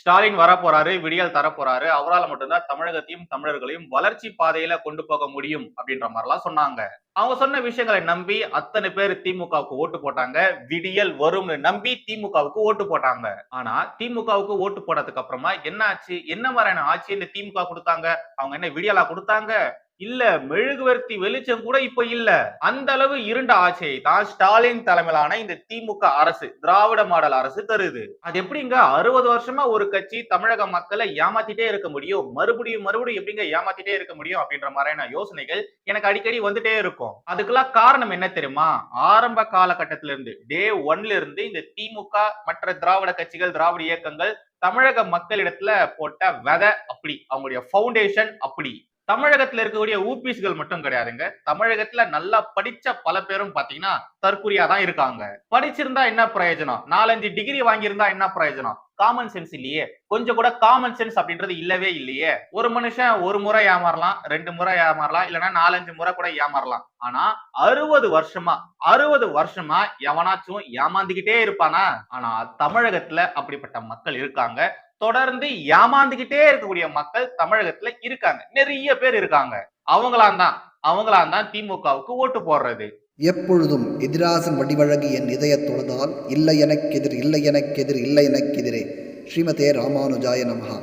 ஸ்டாலின் வரப்போறாரு விடியல் தரப்போறாரு. அவரால் மட்டும்தான் தமிழகத்தையும் தமிழர்களையும் வளர்ச்சி பாதையில கொண்டு போக முடியும் அப்படின்ற மாதிரிலாம் சொன்னாங்க. அவங்க சொன்ன விஷயங்களை நம்பி அத்தனை பேர் திமுகவுக்கு ஓட்டு போட்டாங்க. விடியல் வரும்னு நம்பி திமுகவுக்கு ஓட்டு போட்டாங்க. ஆனா திமுகவுக்கு ஓட்டு போட்டதுக்கு அப்புறமா என்ன ஆச்சு என்ன மாதிரியான ஆட்சி இந்த திமுக கொடுத்தாங்க? அவங்க என்ன விடியலா கொடுத்தாங்க? இல்ல மெழுகுவர்த்தி வெளிச்சம் கூட இப்ப இல்ல. அந்த அளவு இருண்ட ஆட்சியை தான் ஸ்டாலின் தலைமையிலான இந்த திமுக அரசு திராவிட மாடல் அரசு தருது. அது எப்படிங்க? அறுபது வருஷமா ஒரு கட்சி தமிழக மக்களை ஏமாத்திட்டே இருக்க முடியும். மறுபடியும் மறுபடியும் எப்படிங்க ஏமாத்திட்டே இருக்க முடியும் அப்படின்ற மாதிரியான யோசனைகள் எனக்கு அடிக்கடி வந்துட்டே இருக்கும். அதுக்கெல்லாம் காரணம் என்ன தெரியுமா? ஆரம்ப காலகட்டத்தில இருந்து டே ஒன்ல இருந்து இந்த திமுக மற்ற திராவிட கட்சிகள் திராவிட இயக்கங்கள் தமிழக மக்களிடத்துல போட்ட வெதை அப்படி அவங்களுடைய ஃபவுண்டேஷன் அப்படி. தமிழகத்துல இருக்கக்கூடிய ஊபிஸ்கள் மட்டும் கிடையாதுங்க. தமிழகத்துல நல்லா படிச்ச பல பேரும் பாத்தீங்கன்னா தற்குறியா தான் இருக்காங்க. படிச்சிருந்தா என்ன பிரயோஜனம்? நாலஞ்சு டிகிரி வாங்கியிருந்தா என்ன பிரயோஜனம்? காமன் சென்ஸ் இல்லையே. கொஞ்சம் கூட காமன் சென்ஸ் அப்படின்றது இல்லவே இல்லையே. ஒரு மனுஷன் ஒரு முறை ஏமாறலாம் ரெண்டு முறை ஏமாறலாம் இல்லைன்னா நாலஞ்சு முறை கூட ஏமாறலாம். ஆனா அறுபது வருஷமா அறுபது வருஷமா எவனாச்சும் ஏமாந்துகிட்டே இருப்பானா? ஆனா தமிழகத்துல அப்படிப்பட்ட மக்கள் இருக்காங்க. தொடர்ந்து ஏமாந்துகிட்டே இருக்கக்கூடிய மக்கள் தமிழகத்துல இருக்காங்க. நிறைய பேர் இருக்காங்க. அவங்களாம் தான் அவங்களாம் தான் திமுகவுக்கு ஓட்டு போடுறது. எப்பொழுதும் எதிராசன் வடிவழகு என் இதயத் தொழுதால் இல்லை எனக்கெதிர் இல்லை எனக்கெதிர் இல்லை எனக்கெதிரே ஸ்ரீமதே ராமானுஜாய நமஹா.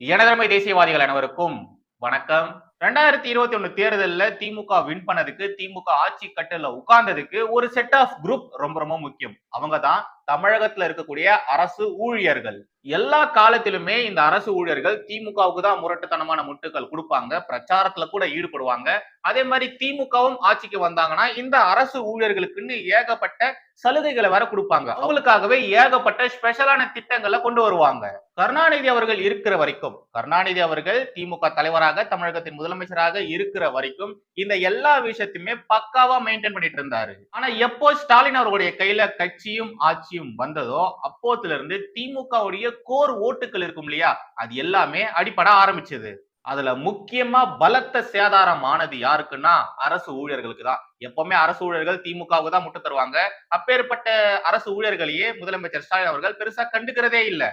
எனதர்மை தேசியவாதிகள் அனைவருக்கும் வணக்கம். ரெண்டாயிரத்தி இருபத்தி ஒண்ணு தேர்தல்ல திமுக வின் பண்ணதுக்கு திமுக ஆட்சி கட்டல உட்கார்ந்ததுக்கு ஒரு செட் ஆஃப் குரூப் ரொம்ப ரொம்ப முக்கியம். அவங்க தான் தமிழகத்துல இருக்கக்கூடிய அரசு ஊழியர்கள். எல்லா காலத்திலுமே இந்த அரசு ஊழியர்கள் திமுகவுக்கு தான் முரட்டுத்தனமான முட்டுக்கள் கொடுப்பாங்க. பிரச்சாரத்துல கூட ஈடுபடுவாங்க. அதே மாதிரி திமுகவும் ஆட்சிக்கு வந்தாங்கன்னா இந்த அரசு ஊழியர்களுக்குன்னு ஏகப்பட்ட சலுகைகளை வர கொடுப்பாங்க. அவங்களுக்காகவே ஏகப்பட்ட ஸ்பெஷலான திட்டங்களை கொண்டு வருவாங்க. கருணாநிதி அவர்கள் இருக்கிற வரைக்கும் கருணாநிதி அவர்கள் திமுக தலைவராக தமிழகத்தின் முதலமைச்சராக இருக்கிற வரைக்கும் இந்த எல்லா விஷயத்தையுமே பக்காவா மெயின்டைன் பண்ணிட்டு இருந்தாரு. ஆனா எப்போ ஸ்டாலின் அவர்களுடைய கையில கட்சியும் ஆட்சி ஆட்சியும் வந்ததோ அப்போத்துல இருந்து திமுகவுடைய கோர் ஓட்டுகள் இருக்கும் இல்லையா? அது எல்லாமே அடிப்பட ஆரம்பிச்சது. அதுல முக்கியமா பலத்த சேதாரம் ஆனது யாருக்குன்னா அரசு ஊழியர்களுக்கு தான். எப்பவுமே அரசு ஊழியர்கள் திமுகவுக்கு தான் முட்டு தருவாங்க. அப்பேற்பட்ட அரசு ஊழியர்களையே முதலமைச்சர் ஸ்டாலின் அவர்கள் பெருசா கண்டுக்கிறதே இல்ல.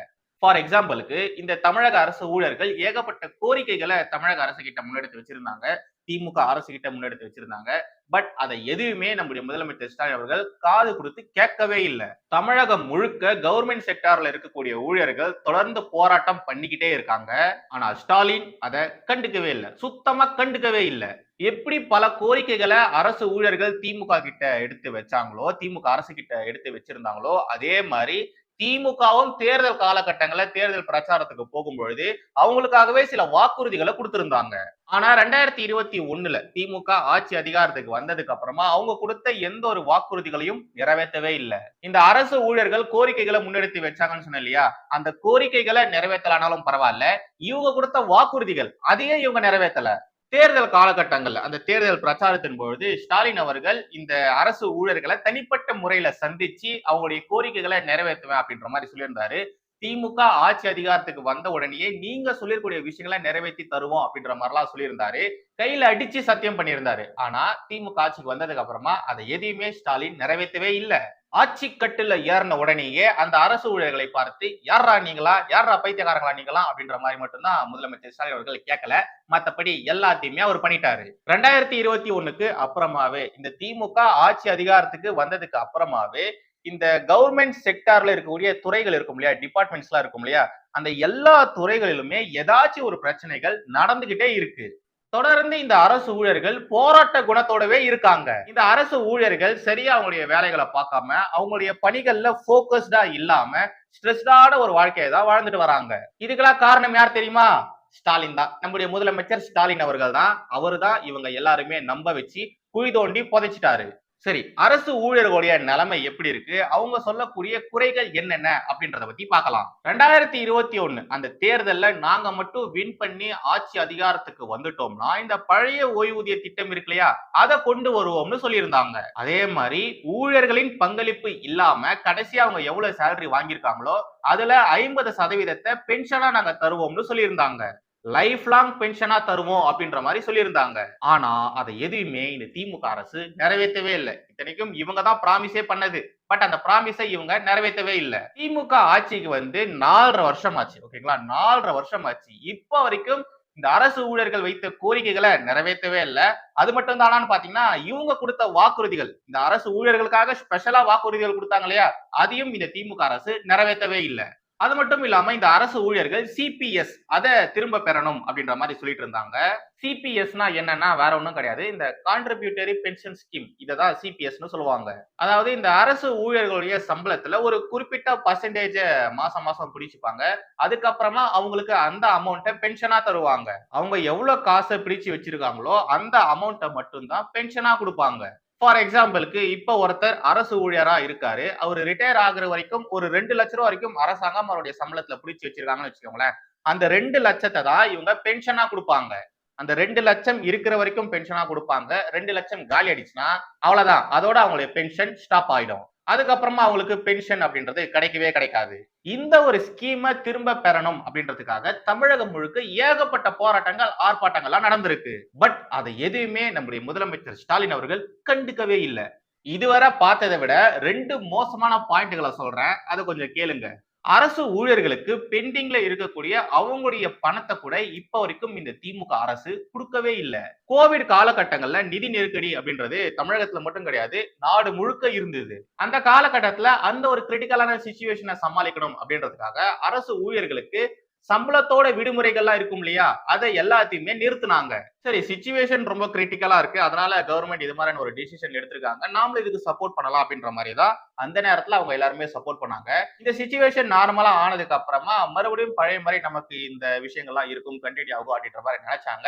ஃபார் எக்ஸாம்பிளுக்கு இந்த தமிழக அரசு ஊழியர்கள் ஏகப்பட்ட கோரிக்கைகளை தமிழக அரசு கிட்ட முன்னெடுத்து வச்சிருந்தாங்க. திமுக அரசு கிட்ட முன்னெடுத்து வச்சிருந்தாங்க. பட் அதை எதுவுமே நம்முடைய முதலமைச்சர் ஸ்டாலின் அவர்கள் காது கொடுத்து கேட்கவே இல்லை. தமிழகம் முழுக்க கவர்மெண்ட் செக்டார்ல இருக்கக்கூடிய ஊழியர்கள் தொடர்ந்து போராட்டம் பண்ணிக்கிட்டே இருக்காங்க. ஆனா ஸ்டாலின் அதை கண்டுக்கவே இல்லை. சுத்தமா கண்டுக்கவே இல்லை. எப்படி பல கோரிக்கைகளை அரசு ஊழியர்கள் திமுக கிட்ட எடுத்து வச்சாங்களோ திமுக அரசு கிட்ட எடுத்து வச்சிருந்தாங்களோ அதே மாதிரி திமுகவும் தேர்தல் காலகட்டங்களில் தேர்தல் பிரச்சாரத்துக்கு போகும்பொழுது அவங்களுக்காகவே சில வாக்குறுதிகளை கொடுத்திருந்தாங்க. ஆனா ரெண்டாயிரத்தி இருபத்தி ஒண்ணுல திமுக ஆட்சி அதிகாரத்துக்கு வந்ததுக்கு அப்புறமா அவங்க கொடுத்த எந்த ஒரு வாக்குறுதிகளையும் நிறைவேற்றவே இல்லை. இந்த அரசு ஊழியர்கள் கோரிக்கைகளை முன்னெடுத்து வச்சாங்கன்னு சொன்ன இல்லையா? அந்த கோரிக்கைகளை நிறைவேற்றலானாலும் பரவாயில்ல. இவங்க கொடுத்த வாக்குறுதிகள் அதையே இவங்க நிறைவேற்றல. தேர்தல் காலகட்டங்கள்ல அந்த தேர்தல் பிரச்சாரத்தின் பொழுது ஸ்டாலின் அவர்கள் இந்த அரசு ஊழியர்களை தனிப்பட்ட முறையில சந்திச்சு அவங்களுடைய கோரிக்கைகளை நிறைவேற்றுவேன் அப்படின்ற மாதிரி சொல்லியிருந்தாரு. திமுக ஆட்சி அதிகாரத்துக்கு வந்த உடனேயே நீங்க சொல்லிருக்கூடிய விஷயங்களை நிறைவேற்றி தருவோம் அப்படின்ற மாதிரிலாம் சொல்லியிருந்தாரு. கையில அடிச்சு சத்தியம் பண்ணியிருந்தாரு. ஆனா திமுக ஆட்சிக்கு வந்ததுக்கு அப்புறமா அதை எதையுமே ஸ்டாலின் நிறைவேற்றவே இல்லை. ஆட்சி கட்டுல ஏறின உடனேயே அந்த அரசு ஊழியர்களை பார்த்து யாரா நீங்களா? யாரா பைத்தியக்காரங்களா நீங்களா அப்படின்ற மாதிரி மட்டும்தான் முதலமைச்சர் ஸ்டாலின் அவர்கள் கேட்கல. மத்தபடி எல்லாத்தையுமே அவர் பண்ணிட்டாரு. ரெண்டாயிரத்தி இருபத்தி ஒண்ணுக்கு அப்புறமாவே இந்த திமுக ஆட்சி அதிகாரத்துக்கு வந்ததுக்கு அப்புறமாவே இந்த கவர்மெண்ட் செக்டார்ல இருக்கக்கூடிய துறைகள் இருக்கும் இல்லையா? டிபார்ட்மெண்ட்ஸ் எல்லாம் இருக்கும் இல்லையா? அந்த எல்லா துறைகளிலுமே ஏதாச்சும் ஒரு பிரச்சனைகள் நடந்துகிட்டே இருக்கு. தொடர்ந்து இந்த அரசு ஊழியர்கள் போராட்ட குணத்தோடவே இருக்காங்க. இந்த அரசு ஊழியர்கள் சரியா அவங்களுடைய வேலைகளை பார்க்காம அவங்களுடைய பணிகள்ல போக்கஸ்டா இல்லாம ஸ்ட்ரெஸ்டான ஒரு வாழ்க்கையை தான் வாழ்ந்துட்டு வராங்க. இதுக்கெல்லாம் காரணம் யார் தெரியுமா? ஸ்டாலின் தான். நம்முடைய முதலமைச்சர் ஸ்டாலின் அவர்கள் தான். அவரு தான் இவங்க எல்லாருமே நம்ப வச்சு குழி தோண்டி புதைச்சிட்டாரு. சரி அரசு ஊழியர்களுடைய நிலைமை எப்படி இருக்கு? அவங்க சொல்லக்கூடிய குறைகள் என்னென்ன? அப்படின்றத பத்தி பார்க்கலாம். ரெண்டாயிரத்தி இருபத்தி ஒண்ணு அந்த தேர்தல்ல நாங்க மட்டும் வின் பண்ணி ஆட்சி அதிகாரத்துக்கு வந்துட்டோம்னா இந்த பழைய ஓய்வூதிய திட்டம் இருக்கு இல்லையா? அதை கொண்டு வருவோம்னு சொல்லியிருந்தாங்க. அதே மாதிரி ஊழியர்களின் பங்களிப்பு இல்லாம கடைசியா அவங்க எவ்வளவு சேலரி வாங்கியிருக்காங்களோ அதுல ஐம்பது சதவீதத்தை பென்ஷனா நாங்க தருவோம்னு சொல்லியிருந்தாங்க. லைஃப் லாங் பென்ஷனா தருவோம் அப்படின்ற மாதிரி சொல்லியிருந்தாங்க. ஆனா அதை எதுவுமே இந்த திமுக அரசு நிறைவேற்றவே இல்லை. இத்தனைக்கும் இவங்க தான் ப்ராமிஸே பண்ணது. பட் அந்த ப்ராமிஸை இவங்க நிறைவேற்றவே இல்லை. திமுக ஆட்சிக்கு வந்து நாலரை வருஷம் ஆச்சு. ஓகேங்களா நாலரை வருஷம் ஆச்சு. இப்போ வரைக்கும் இந்த அரசு ஊழியர்கள் வைத்த கோரிக்கைகளை நிறைவேற்றவே இல்லை. அது மட்டும் தானான்னு பாத்தீங்கன்னா இவங்க கொடுத்த வாக்குறுதிகள் இந்த அரசு ஊழியர்களுக்காக ஸ்பெஷலா வாக்குறுதிகள் கொடுத்தாங்க இல்லையா? அதையும் இந்த திமுக அரசு நிறைவேற்றவே இல்லை. அது மட்டும் இல்லாம இந்த அரசு ஊழியர்கள் சிபிஎஸ் அதை திரும்ப பெறணும் அப்படின்ற மாதிரி சொல்லிட்டு இருந்தாங்க. சிபிஎஸ்னா என்னன்னா வேற ஒன்றும் கிடையாது. இந்த கான்ட்ரிபியூட்டரி பென்ஷன் ஸ்கீம் இதை தான் சிபிஎஸ்னு சொல்லுவாங்க. அதாவது இந்த அரசு ஊழியர்களுடைய சம்பளத்துல ஒரு குறிப்பிட்ட பர்சன்டேஜ மாசம் மாசம் பிடிச்சுப்பாங்க. அதுக்கப்புறமா அவங்களுக்கு அந்த அமௌண்ட்டை பென்ஷனா தருவாங்க. அவங்க எவ்வளவு காசை பிடிச்சு வச்சிருக்காங்களோ அந்த அமௌண்ட்டை மட்டும்தான் பென்ஷனா கொடுப்பாங்க. ஃபார் எக்ஸாம்பிளுக்கு இப்போ ஒருத்தர் அரசு ஊழியரா இருக்காரு. அவர் ரிட்டையர் ஆகுற வரைக்கும் ஒரு ரெண்டு லட்ச ரூபா வரைக்கும் அரசாங்கம் அவருடைய சம்பளத்துல பிடிச்சி வச்சிருக்காங்கன்னு வச்சுக்கோங்களேன். அந்த ரெண்டு லட்சத்தை தான் இவங்க பென்ஷனா கொடுப்பாங்க. அந்த ரெண்டு லட்சம் இருக்கிற வரைக்கும் பென்ஷனா கொடுப்பாங்க. ரெண்டு லட்சம் காலி அடிச்சுன்னா அவ்வளவுதான். அதோட அவங்களுடைய பென்ஷன் ஸ்டாப் ஆயிடும். அதுக்கப்புறமா அவங்களுக்கு பென்ஷன் அப்படின்றது கிடைக்கவே கிடைக்காது. இந்த ஒரு ஸ்கீமை திரும்ப பெறணும் அப்படின்றதுக்காக தமிழகம் முழுக்க ஏகப்பட்ட போராட்டங்கள் ஆர்ப்பாட்டங்கள்லாம் நடந்திருக்கு. பட் அதை எதுவுமே நம்முடைய முதலமைச்சர் ஸ்டாலின் அவர்கள் கண்டுக்கவே இல்லை. இதுவரை பார்த்ததை விட ரெண்டு மோசமான பாயிண்ட்களை சொல்றேன். அதை கொஞ்சம் கேளுங்க. அரசு ஊழியர்களுக்கு பெண்டிங்ல இருக்கக்கூடிய அவங்களுடைய பணத்தை கூட இப்ப வரைக்கும் இந்த திமுக அரசு கொடுக்கவே இல்லை. கோவிட் காலகட்டங்கள்ல நிதி நெருக்கடி அப்படின்றது தமிழகத்துல மட்டும் கிடையாது நாடு முழுக்க இருந்தது. அந்த காலகட்டத்துல அந்த ஒரு கிரிட்டிக்கலான சுச்சுவேஷனை சமாளிக்கணும் அப்படின்றதுக்காக அரசு ஊழியர்களுக்கு சம்பளத்தோட விடுமுறைகள்லாம் இருக்கும் இல்லையா? அதை எல்லாத்தையுமே நிறுத்தினாங்க. சரி சுச்சுவேஷன் ரொம்ப கிரிட்டிக்கலா இருக்கு. அதனால கவர்மெண்ட் இது மாதிரியான ஒரு டிசிஷன் எடுத்திருக்காங்க. நாமளும் இதுக்கு சப்போர்ட் பண்ணலாம் அப்படின்ற மாதிரி தான் அந்த நேரத்துல அவங்க எல்லாருமே சப்போர்ட் பண்ணாங்க. இந்த சுச்சுவேஷன் நார்மலா ஆனதுக்கு அப்புறமா மறுபடியும் பழைய மாதிரி நமக்கு இந்த விஷயங்கள்லாம் இருக்கும் கண்டினியூ ஆகும் அப்படின்ற மாதிரி நினைச்சாங்க.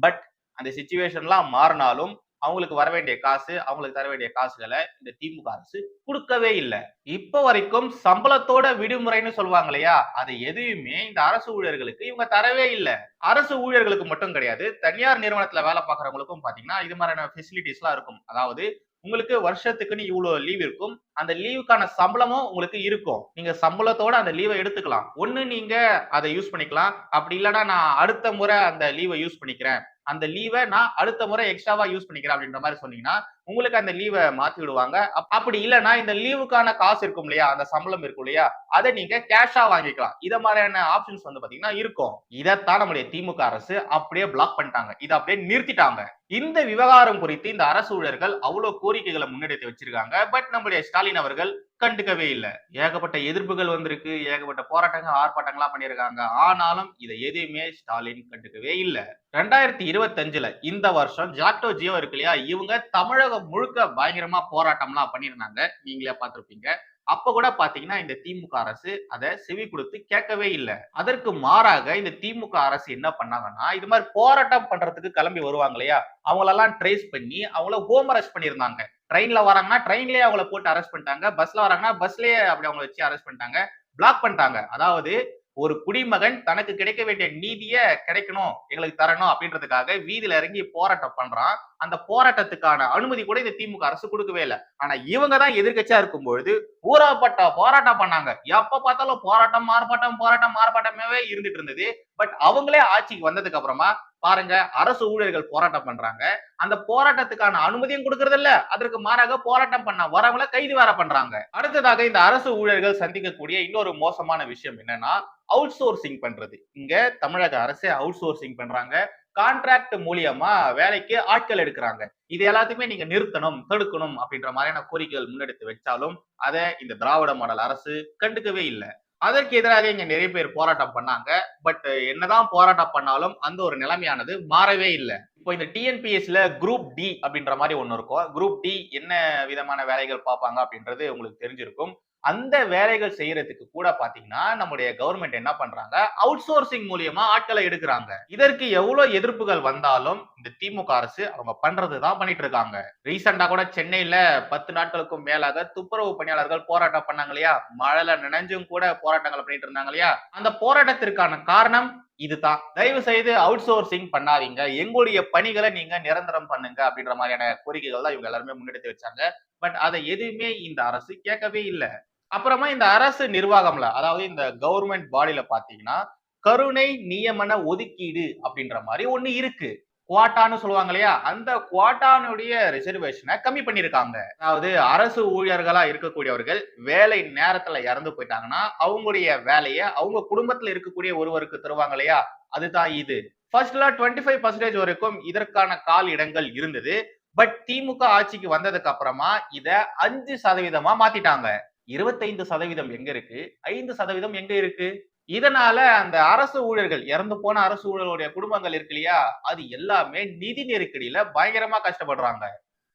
பட் அந்த சுச்சுவேஷன்லாம் மாறினாலும் அவங்களுக்கு வர வேண்டிய காசு அவங்களுக்கு தர வேண்டிய காசுகளை இந்த திமுக அரசு கொடுக்கவே இல்லை. இப்ப வரைக்கும் சம்பளத்தோட விடுமுறைன்னு சொல்லுவாங்க இல்லையா? அதை எதையுமே இந்த அரசு ஊழியர்களுக்கு இவங்க தரவே இல்லை. அரசு ஊழியர்களுக்கு மட்டும் கிடையாது. தனியார் நிறுவனத்துல வேலை பார்க்குறவங்களுக்கும் பாத்தீங்கன்னா இது மாதிரியான ஃபெசிலிட்டிஸ் எல்லாம் இருக்கும். அதாவது உங்களுக்கு வருஷத்துக்குன்னு இவ்வளவு லீவ் இருக்கும். அந்த லீவுக்கான சம்பளமும் உங்களுக்கு இருக்கும். நீங்க சம்பளத்தோட அந்த லீவை எடுத்துக்கலாம். ஒண்ணு நீங்க அதை யூஸ் பண்ணிக்கலாம். அப்படி இல்லைன்னா நான் அடுத்த முறை அந்த லீவை யூஸ் பண்ணிக்கிறேன். அந்த லீவை நான் அடுத்த முறை எக்ஸ்ட்ராவா யூஸ் பண்ணிக்கிறேன் அப்படின்ற மாதிரி சொன்னீங்கன்னா உங்களுக்கு அந்த லீவை மாத்தி விடுவாங்க. அப்- அப்படி இல்லைன்னா இந்த லீவுக்கான காசு இருக்கும் இல்லையா? அந்த சம்பளம் இருக்கும் இல்லையா? அதை நீங்க கேஷா வாங்கிக்கலாம். இத மாதிரியான ஆப்ஷன்ஸ் வந்து பாத்தீங்கன்னா இருக்கும். இதைத்தான் நம்முடைய திமுக அரசு அப்படியே பிளாக் பண்ணிட்டாங்க. இதை அப்படியே நிறுத்திட்டாங்க. இந்த விவகாரம் குறித்து இந்த அரசு ஊழியர்கள் அவ்வளவு கோரிக்கைகளை முன்னெடுத்து வச்சிருக்காங்க. பட் நம்முடைய ஸ்டாலின் அவர்கள் கண்டுக்கவே இல்லை. ஏகப்பட்ட எதிர்ப்புகள் வந்திருக்கு. ஏகப்பட்ட போராட்டங்கள் ஆர்ப்பாட்டங்கள்லாம் பண்ணியிருக்காங்க. ஆனாலும் இதை எதையுமே ஸ்டாலின் கண்டுக்கவே இல்லை. ரெண்டாயிரத்தி இருபத்தஞ்சுல இந்த வருஷம் ஜாக்டோ ஜியோ இருக்கு இல்லையா? இவங்க தமிழகம் முழுக்க பயங்கரமா போராட்டம்லாம் பண்ணியிருந்தாங்க. நீங்களே பார்த்துருப்பீங்க. அப்ப கூட பாத்தீங்கன்னா இந்த திமுக அரசு அதை செவி கொடுத்து கேட்கவே இல்லை. அதற்கு மாறாக இந்த திமுக அரசு என்ன பண்ணாங்கன்னா இது மாதிரி போராட்டம் பண்றதுக்கு கிளம்பி வருவாங்க இல்லையா? அவங்களெல்லாம் ட்ரேஸ் பண்ணி அவங்கள ஹோம் அரெஸ்ட் பண்ணியிருந்தாங்க. ட்ரெயின்ல வராங்கன்னா ட்ரெயின்லயே அவங்கள போட்டு அரெஸ்ட் பண்ணிட்டாங்க. பஸ்ல வராங்கன்னா பஸ்லயே அப்படி அவங்கள வச்சு அரெஸ்ட் பண்ணிட்டாங்க. பிளாக் பண்ணிட்டாங்க. அதாவது ஒரு குடிமகன் தனக்கு கிடைக்க வேண்டிய நீதியை கிடைக்கணும் எங்களுக்கு தரணும் அப்படின்றதுக்காக வீதியில இறங்கி போராட்டம் பண்றான். அந்த போராட்டத்துக்கான அனுமதி கூட இந்த திமுக அரசு கொடுக்கவே இல்லை. ஆனா இவங்க தான் எதிர்கட்சியா இருக்கும்பொழுது ஊராப்பட்ட போராட்டம் பண்ணாங்க. எப்ப பார்த்தாலும் போராட்டம் மாறுபாட்டம் போராட்டம் ஆர்ப்பாட்டமாவே இருந்துட்டு இருந்தது. பட் அவங்களே ஆட்சிக்கு வந்ததுக்கு அப்புறமா பாருங்க அரசு ஊழியர்கள் போராட்டம் பண்றாங்க. அந்த போராட்டத்துக்கான அனுமதியும் கொடுக்கறது இல்ல. அதற்கு மாறாக போராட்டம் பண்ண வரவங்கள கைது வேற பண்றாங்க. அடுத்ததாக இந்த அரசு ஊழியர்கள் சந்திக்கக்கூடிய இன்னொரு மோசமான விஷயம் என்னன்னா அவுட் சோர்சிங் பண்றது. இங்க தமிழக அரசே அவுட் சோர்சிங் பண்றாங்க. கான்ட்ராக்ட் மூலியமா வேலைக்கு ஆட்கள் எடுக்கிறாங்க. இது எல்லாத்தையுமே நீங்க நிறுத்தணும் தடுக்கணும் அப்படின்ற மாதிரியான கோரிக்கைகள் முன்னெடுத்து வச்சாலும் அதை இந்த திராவிட மாடல் அரசு கண்டுக்கவே இல்லை. அதற்கு எதிராக இங்க நிறைய பேர் போராட்டம் பண்ணாங்க. பட் என்னதான் போராட்டம் பண்ணாலும் அந்த ஒரு நிலைமையானது மாறவே இல்லை. இப்போ இந்த டிஎன்பிஎஸ்ல குரூப் டி அப்படின்ற மாதிரி ஒன்று இருக்கும். குரூப் டி என்ன விதமான வேலைகள் பார்ப்பாங்க அப்படின்றது உங்களுக்கு தெரிஞ்சிருக்கும். அந்த வேலைகள் செய்யறதுக்கு கூட பாத்தீங்கன்னா நம்முடைய கவர்மெண்ட் என்ன பண்றாங்க? அவுட் சோர்சிங் மூலியமா ஆட்களை எடுக்கிறாங்க. இதற்கு எவ்வளவு எதிர்ப்புகள் வந்தாலும் இந்த திமுக அரசு அவங்க பண்றதுதான் பண்ணிட்டு இருக்காங்க. ரீசெண்டா கூட சென்னையில பத்து நாட்களுக்கும் மேலாக துப்புரவு பணியாளர்கள் போராட்டம் பண்ணாங்க இல்லையா? மழையில நினைஞ்சும் கூட போராட்டங்கள் பண்ணிட்டு இருந்தாங்க இல்லையா? அந்த போராட்டத்திற்கான காரணம் இதுதான். தயவு செய்து அவுட் சோர்சிங் பண்ணாதீங்க. எங்களுடைய பணிகளை நீங்க நிரந்தரம் பண்ணுங்க அப்படின்ற மாதிரியான கோரிக்கைகள் தான் இவங்க எல்லாருமே முன்னெடுத்து வச்சாங்க. பட் அதை எதுவுமே இந்த அரசு கேட்கவே இல்லை. அப்புறமா இந்த அரசு நிர்வாகம்ல அதாவது இந்த கவர்மெண்ட் பாடியில பாத்தீங்கன்னா கருணை நியமன ஒதுக்கீடு அப்படின்ற மாதிரி ஒண்ணு இருக்கு. குவாட்டான்னு சொல்லுவாங்க இல்லையா? அந்த குவாட்டானுடைய ரிசர்வேஷனை கம்மி பண்ணியிருக்காங்க. அதாவது அரசு ஊழியர்களா இருக்கக்கூடியவர்கள் வேலை நேரத்துல இறந்து போயிட்டாங்கன்னா அவங்களுடைய வேலையை அவங்க குடும்பத்துல இருக்கக்கூடிய ஒருவருக்கு தருவாங்க இல்லையா? அதுதான் இது. ஃபர்ஸ்ட்ல டுவெண்ட்டி ஃபைவ் பர்சன்டேஜ் வரைக்கும் இதற்கான கால் இடங்கள் இருந்தது. பட் திமுக ஆட்சிக்கு வந்ததுக்கு அப்புறமா இத அஞ்சு சதவீதமா மாத்திட்டாங்க. இருபத்தைந்து சதவீதம் எங்க இருக்கு? ஐந்து சதவீதம் எங்க இருக்கு? இதனால அந்த அரசு ஊழியர்கள் இறந்து போன அரசு ஊழியர்களுடைய குடும்பங்கள் இருக்கு இல்லையா? அது எல்லாமே நிதி நெருக்கடியில பயங்கரமா கஷ்டப்படுறாங்க.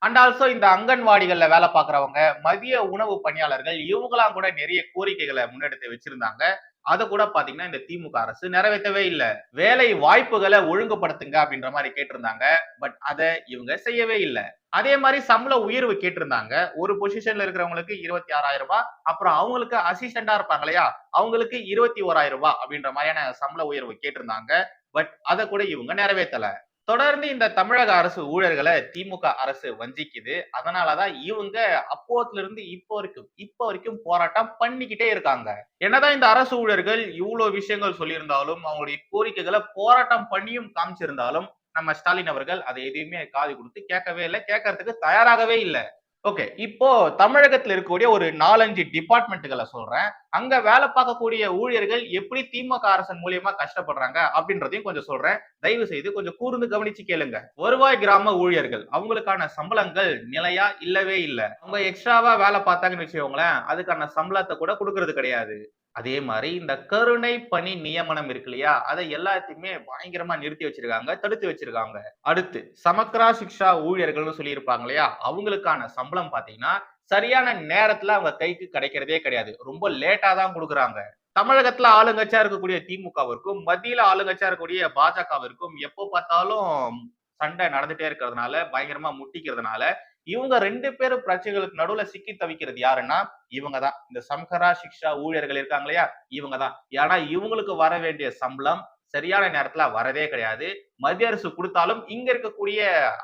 அண்ட் ஆல்சோ இந்த அங்கன்வாடிகள்ல வேலை பார்க்குறவங்க மதிய உணவு பணியாளர்கள் இவங்களாம் கூட நிறைய கோரிக்கைகளை முன்னெடுத்து வச்சிருந்தாங்க. அதை கூட பாத்தீங்கன்னா இந்த திமுக அரசு நிறைவேற்றவே இல்லை. வேலை வாய்ப்புகளை ஒழுங்குபடுத்துங்க அப்படின்ற மாதிரி கேட்டிருந்தாங்க. பட் அதை இவங்க செய்யவே இல்லை. அதே மாதிரி சம்பள உயர்வு கேட்டிருந்தாங்க. ஒரு பொசிஷன்ல இருக்கிறவங்களுக்கு இருபத்தி ஆறாயிரம் ரூபாய் அப்புறம் அவங்களுக்கு அசிஸ்டண்டா இருப்பாங்க இல்லையா? அவங்களுக்கு இருபத்தி ஓராயிரம் ரூபாய் அப்படின்ற மாதிரியான சம்பள உயர்வு கேட்டிருந்தாங்க. பட் அதை கூட இவங்க நிறைவேற்றல. தொடர்ந்து இந்த தமிழக அரசு ஊழல்களை திமுக அரசு வஞ்சிக்குது. அதனாலதான் இவங்க அப்போத்துல இருந்து இப்போ வரைக்கும் இப்போ வரைக்கும் போராட்டம் பண்ணிக்கிட்டே இருக்காங்க. என்னதான் இந்த அரசு ஊழியர்கள் இவ்வளவு விஷயங்கள் சொல்லியிருந்தாலும் அவங்களுடைய கோரிக்கைகளை போராட்டம் பண்ணியும் காமிச்சிருந்தாலும் நம்ம ஸ்டாலின் அவர்கள் அதை எதையுமே காது கொடுத்து கேட்கவே இல்லை. கேட்கறதுக்கு தயாராகவே இல்லை. ஓகே இப்போ தமிழகத்தில் இருக்கக்கூடிய ஒரு நாலஞ்சு டிபார்ட்மெண்ட்டுகளை சொல்றேன். அங்க வேலை பார்க்கக்கூடிய ஊழியர்கள் எப்படி திமுக அரசன் மூலியமா கஷ்டப்படுறாங்க அப்படின்றதையும் கொஞ்சம் சொல்றேன். தயவு செய்து கொஞ்சம் கூர்ந்து கவனிச்சு கேளுங்க. வருவாய் கிராம ஊழியர்கள் அவங்களுக்கான சம்பளங்கள் நிலையா இல்லவே இல்லை. அவங்க எக்ஸ்ட்ராவா வேலை பார்த்தாங்கன்னு வச்சுக்கோங்களேன் அதுக்கான சம்பளத்தை கூட கொடுக்கறது கிடையாது. அதே மாதிரி இந்த கருணை பணி நியமனம் இருக்கு இல்லையா? அதை எல்லாத்தையுமே பயங்கரமா நிறுத்தி வச்சிருக்காங்க தடுத்து வச்சிருக்காங்க. அடுத்து சமக்ரா சிக்ஷா ஊழியர்கள்னு சொல்லியிருப்பாங்க இல்லையா? அவங்களுக்கான சம்பளம் பாத்தீங்கன்னா சரியான நேரத்துல அவங்க கைக்கு கிடைக்கிறதே கிடையாது. ரொம்ப லேட்டா தான் கொடுக்குறாங்க. தமிழகத்துல ஆளுங்கட்சியா இருக்கக்கூடிய திமுகவிற்கும் மத்தியில ஆளுங்கட்சியா இருக்கக்கூடிய பாஜகவிற்கும் எப்போ பார்த்தாலும் சண்டை நடந்துட்டே இருக்கிறதுனால பயங்கரமா முட்டிக்கிறதுனால இவங்க ரெண்டு பேரும் பிரச்சனைகளுக்கு நடுவுல சிக்கி தவிக்கிறது யாருன்னா இவங்க தான் இந்த சம்கரா சிக்ஷா ஊழியர்கள் இருக்காங்க இல்லையா? இவங்க தான் ஏன்னா இவங்களுக்கு வர வேண்டிய சம்பளம் சரியான நேரத்துல வரதே கிடையாது. மத்திய அரசு கொடுத்தாலும் இங்க இருக்கக்கூடிய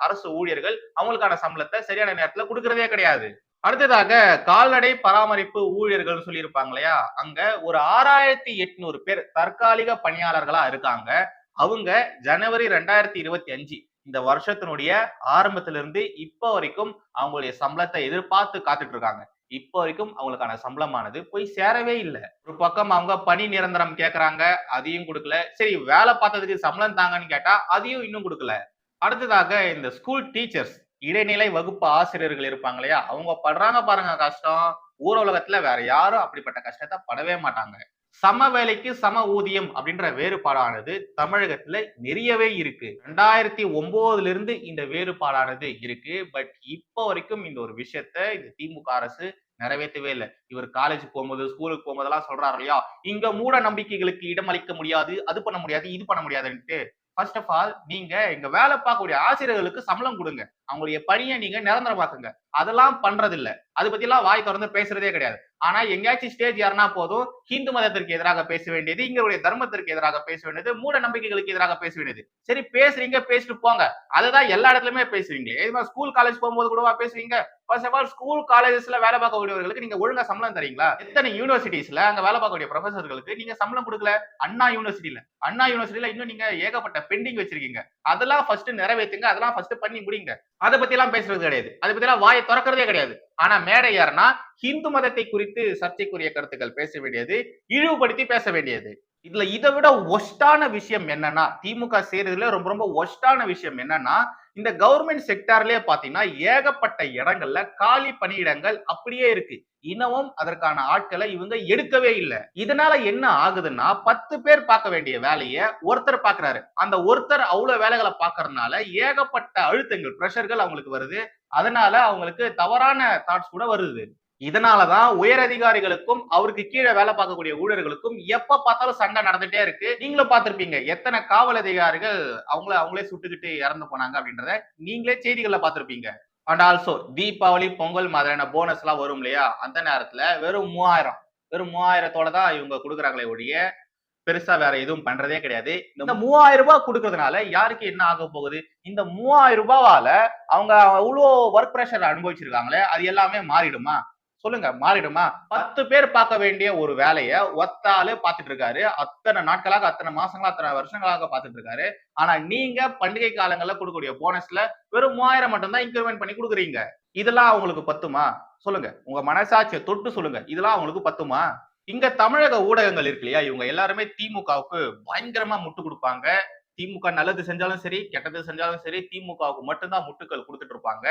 அரசு ஊழியர்கள் அவங்களுக்கான சம்பளத்தை சரியான நேரத்துல கொடுக்கறதே கிடையாது. அடுத்ததாக கால்நடை பராமரிப்பு ஊழியர்கள் சொல்லியிருப்பாங்க இல்லையா? அங்க ஒரு ஆறாயிரத்தி எட்நூறு பேர் தற்காலிக பணியாளர்களா இருக்காங்க. அவங்க ஜனவரி ரெண்டாயிரத்தி இருபத்தி அஞ்சு இந்த வருஷத்தினுடைய ஆரம்பத்துல இருந்து இப்போ வரைக்கும் அவங்களுடைய சம்பளத்தை எதிர்பார்த்து காத்துட்டு இருக்காங்க இப்போ வரைக்கும் அவங்களுக்கான சம்பளமானது போய் சேரவே இல்லை. ஒரு பக்கம் அவங்க பணி நிரந்தரம் கேட்கறாங்க அதையும் கொடுக்கல. சரி வேலை பார்த்ததுக்கு சம்பளம் தாங்கன்னு கேட்டா அதையும் இன்னும் கொடுக்கல. அடுத்ததாக இந்த ஸ்கூல் டீச்சர்ஸ் இடைநிலை வகுப்பு ஆசிரியர்கள் இருப்பாங்க இல்லையா? அவங்க படுறாங்க பாருங்க கஷ்டம். ஊர உலகத்துல வேற யாரும் அப்படிப்பட்ட கஷ்டத்தை படவே மாட்டாங்க. சம வேலைக்கு சம ஊதியம் அப்படின்ற வேறுபாடானது தமிழகத்துல நிறையவே இருக்கு. ரெண்டாயிரத்தி ஒன்பதுல இருந்து இந்த வேறுபாடானது இருக்கு. பட் இப்போ வரைக்கும் இந்த ஒரு விஷயத்த இந்த திமுக அரசு நிறைவேற்றவே இல்லை. இவர் காலேஜ் போகும்போது ஸ்கூலுக்கு போகும்போதெல்லாம் சொல்றாரு இல்லையா? இங்க மூட நம்பிக்கைகளுக்கு இடம் அளிக்க முடியாது அது பண்ண முடியாது இது பண்ண முடியாதுன்ட்டு. ஃபர்ஸ்ட் ஆஃப் ஆல் நீங்க இங்க வேலை பார்க்கக்கூடிய ஆசிரியர்களுக்கு சம்பளம் கொடுங்க. அவங்களுடைய பணியை நீங்க நிரந்தரமாக்குங்க அதெல்லாம் பண்றது இல்ல அது பத்தி எல்லாம் வாய் திறந்து பேசுறதே கிடையாது. ஆனா எங்கேயாச்சும் ஸ்டேஜ் யாருன்னா போதும். ஹிந்து மதத்திற்கு எதிராக பேச வேண்டியது இங்களுடைய தர்மத்திற்கு எதிராக பேச வேண்டியது மூட நம்பிக்கைகளுக்கு எதிராக பேச வேண்டியது. சரி பேசுறீங்க பேசிட்டு போங்க. அதுதான் எல்லா இடத்துலயுமே பேசுவீங்க இது மாதிரி ஸ்கூல் காலேஜ் போகும்போது கூடவா பேசுவீங்க? ஃபர்ஸ்ட் ஆஃப் ஆல் ஸ்கூல் காலேஜஸ்ல வேலை பார்க்கக்கூடியவர்களுக்கு நீங்க ஒழுங்கா சம்பளம் தரீங்களா? எத்தனை யூனிவர்சிட்டிஸ்ல அங்க வேலை பார்க்கக்கூடிய ப்ரொஃபசர்களுக்கு நீங்க சம்பளம் கொடுக்கல? அண்ணா யூனிவர்சிட்டியில அண்ணா யூனிவர்சிட்டியில இன்னும் நீங்க ஏகப்பட்ட பெண்டிங் வச்சிருக்கீங்க. அதெல்லாம் ஃபர்ஸ்ட் நிறைவேற்றுங்க அதெல்லாம் ஃபர்ஸ்ட் பண்ணி முடிங்க. அதை பத்தி எல்லாம் பேசுறது கிடையாது. அதை பத்தி எல்லாம் வாய் திறக்கிறதே கிடையாது. ஆனா மேடை யாருன்னா ஹிந்து மதத்தை குறித்து சர்ச்சைக்குரிய கருத்துக்கள் பேச வேண்டியது இழிவுபடுத்தி பேச வேண்டியது. இதுல இதை விட ஒஸ்டான விஷயம் என்னன்னா திமுக செய்யறதுல ரொம்ப ரொம்ப ஒஸ்டான விஷயம் என்னன்னா இந்த கவர்மெண்ட் செக்டார்லயே பாத்தீங்கன்னா ஏகப்பட்ட இடங்கள்ல காலி பணியிடங்கள் அப்படியே இருக்கு. இனவும் அதற்கான ஆட்களை இவங்க எடுக்கவே இல்லை. இதனால என்ன ஆகுதுன்னா பத்து பேர் பார்க்க வேண்டிய வேலையை ஒருத்தர் பாக்குறாரு அந்த ஒருத்தர் அவ்வளவு வேலைகளை பாக்குறதுனால ஏகப்பட்ட அழுத்தங்கள் பிரஷர்கள் அவங்களுக்கு வருது. அதனால அவங்களுக்கு தவறான தாட்ஸ் கூட வருது. இதனாலதான் உயர் அதிகாரிகளுக்கும் அவருக்கு கீழே வேலை பார்க்கக்கூடிய ஊழியர்களுக்கும் எப்ப பார்த்தாலும் சண்டை நடந்துட்டே இருக்கு. நீங்களும் பார்த்திருப்பீங்க எத்தனை காவல் அதிகாரிகள் அவங்கள அவங்களே சுட்டுக்கிட்டு இறந்து போனாங்க அப்படின்றத நீங்களே செய்திகள்ல பார்த்திருப்பீங்க. அண்ட் ஆல்சோ தீபாவளி பொங்கல் மாதிரியான போனஸ் எல்லாம் வரும் இல்லையா? அந்த நேரத்துல வெறும் மூவாயிரம் வெறும் மூவாயிரத்தோட தான் இவங்க கொடுக்குறாங்களே ஒழிய பெருசா வேற எதுவும் பண்றதே கிடையாது. இந்த மூவாயிரம் ரூபாய் கொடுக்கறதுனால யாருக்கு என்ன ஆக போகுது? இந்த மூவாயிரம் ரூபாவால அவங்க அவ்வளோ ஒர்க் ப்ரெஷர் அனுபவிச்சிருக்காங்களே அது எல்லாமே மாறிடுமா? சொல்லுங்க மாறிடுமா? பத்து பேர் பார்க்க வேண்டிய ஒரு வேலையை ஒத்தாலே பார்த்துட்டு இருக்காரு அத்தனை நாட்களாக அத்தனை மாசங்களா அத்தனை வருஷங்களாக பார்த்துட்டு இருக்காரு ஆனா நீங்க பண்டிகை காலங்கள்ல கொடுக்கக்கூடிய போனஸ்ல வெறும் மூவாயிரம் மட்டும்தான் இன்க்ரிமெண்ட் பண்ணி கொடுக்குறீங்க. இதெல்லாம் அவங்களுக்கு பத்துமா? சொல்லுங்க. உங்க மனசாட்சியை தொட்டு சொல்லுங்க. இதெல்லாம் அவங்களுக்கு பத்துமா? இங்க தமிழக ஊடகங்கள் இருக்கு இல்லையா? இவங்க எல்லாருமே திமுகவுக்கு பயங்கரமா முட்டு கொடுப்பாங்க. திமுக நல்லது செஞ்சாலும் சரி கெட்டது செஞ்சாலும் சரி திமுகவுக்கு மட்டும்தான் முட்டுக்கள் கொடுத்துட்டு இருப்பாங்க.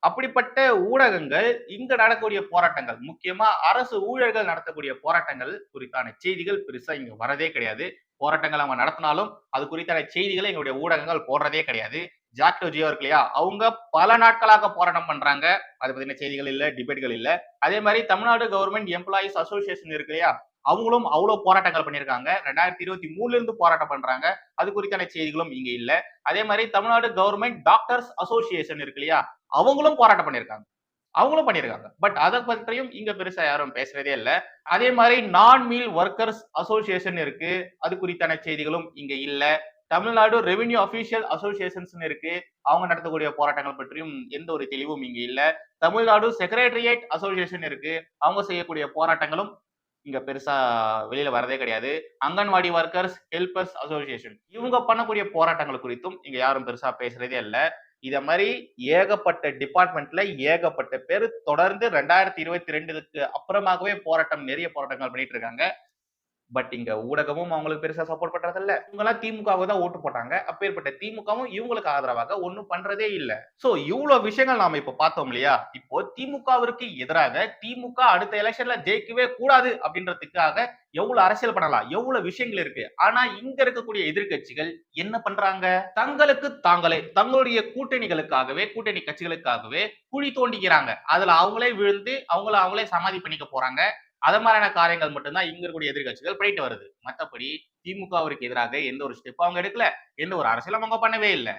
அப்படிப்பட்ட ஊடகங்கள் இங்க நடக்கக்கூடிய போராட்டங்கள் முக்கியமா அரசு ஊழியர்கள் நடத்தக்கூடிய போராட்டங்கள் குறித்தான செய்திகள் பெருசா இங்க வரதே கிடையாது. போராட்டங்கள் அவங்க நடத்தினாலும் அது குறித்தான செய்திகளை எங்களுடைய ஊடகங்கள் போடுறதே கிடையாது. ஜாக்டோ ஜியோ இருக்கு இல்லையா? அவங்க பல நாட்களாக போராட்டம் பண்றாங்க. அதை பத்தின செய்திகள் இல்ல டிபேட்கள் இல்ல. அதே மாதிரி தமிழ்நாடு கவர்மெண்ட் எம்ப்ளாயிஸ் அசோசியேஷன் இருக்கு இல்லையா? அவங்களும் அவ்வளவு போராட்டங்கள் பண்ணியிருக்காங்க. ரெண்டாயிரத்தி இருபத்தி மூணுல இருந்து போராட்டம் பண்றாங்க. அது குறித்தான செய்திகளும் இங்க இல்ல. அதே மாதிரி தமிழ்நாடு கவர்மெண்ட் டாக்டர்ஸ் அசோசியேஷன் இருக்கு இல்லையா? அவங்களும் போராட்டம் பண்ணியிருக்காங்க. அவங்களும் பண்ணியிருக்காங்க. பட் அதை பற்றியும் இங்க பெருசா யாரும் பேசுறதே இல்லை. அதே மாதிரி நான் மீல் ஒர்க்கர்ஸ் அசோசியேஷன் இருக்கு. அது குறித்தான செய்திகளும் இங்க இல்ல. தமிழ்நாடு ரெவென்யூ அபிஷியல் அசோசியேஷன்ஸ் இருக்கு. அவங்க நடத்தக்கூடிய போராட்டங்கள் பற்றியும் எந்த ஒரு தெளிவும் இங்க இல்ல. தமிழ்நாடு செக்ரட்டரியேட் அசோசியேஷன் இருக்கு. அவங்க செய்யக்கூடிய போராட்டங்களும் இங்க பெருசா வெளியில வரதே கிடையாது. அங்கன்வாடி ஒர்க்கர்ஸ் ஹெல்பர்ஸ் அசோசியேஷன் இவங்க பண்ணக்கூடிய போராட்டங்கள் குறித்தும் இங்க யாரும் பெருசா பேசுறதே இல்லை. இத மாதிரி ஏகப்பட்ட டிபார்ட்மெண்ட்ல ஏகப்பட்ட பேர் தொடர்ந்து ரெண்டாயிரத்தி இருபத்தி ரெண்டுக்கு அப்புறமாகவே போராட்டம் நிறைய போராட்டங்கள் பண்ணிட்டு இருக்காங்க. பட் இங்க ஊடகமும் அவங்களுக்கு பெருசா சப்போர்ட் பண்றது இல்ல இவங்க எல்லாம் திமுகவுக்கு தான் ஓட்டு போட்டாங்க. அப்பேற்பட்ட திமுகவும் இவங்களுக்கு ஆதரவாக ஒன்னும் பண்றதே இல்ல. சோ இவ்வளவு விஷயங்கள் நாம இப்ப பார்த்தோம் இல்லையா? இப்போ திமுகவிற்கு எதிராக திமுக அடுத்த எலெக்ஷன்ல ஜெயிக்கவே கூடாது அப்படின்றதுக்காக எவ்வளவு அரசியல் பண்ணலாம்? எவ்வளவு விஷயங்கள் இருக்கு? ஆனா இங்க இருக்கக்கூடிய எதிர்க்கட்சிகள் என்ன பண்றாங்க? தங்களுக்கு தாங்களே தங்களுடைய கூட்டணிகளுக்காகவே கூட்டணி கட்சிகளுக்காகவே குழி தோண்டிக்கிறாங்க. அதுல அவங்களே விழுந்து அவங்கள அவங்களே சமாதி பண்ணிக்க போறாங்க. அது மாதிரியான காரியங்கள் மட்டும்தான் இங்க இருக்கக்கூடிய எதிர்கட்சிகள் பண்ணிட்டு வருது. மத்தபடி திமுகவிற்கு எதிராக எந்த ஒரு ஸ்டெப் அவங்க எடுக்கல. எந்த ஒரு அரசியலும் அவங்க பண்ணவே இல்லை.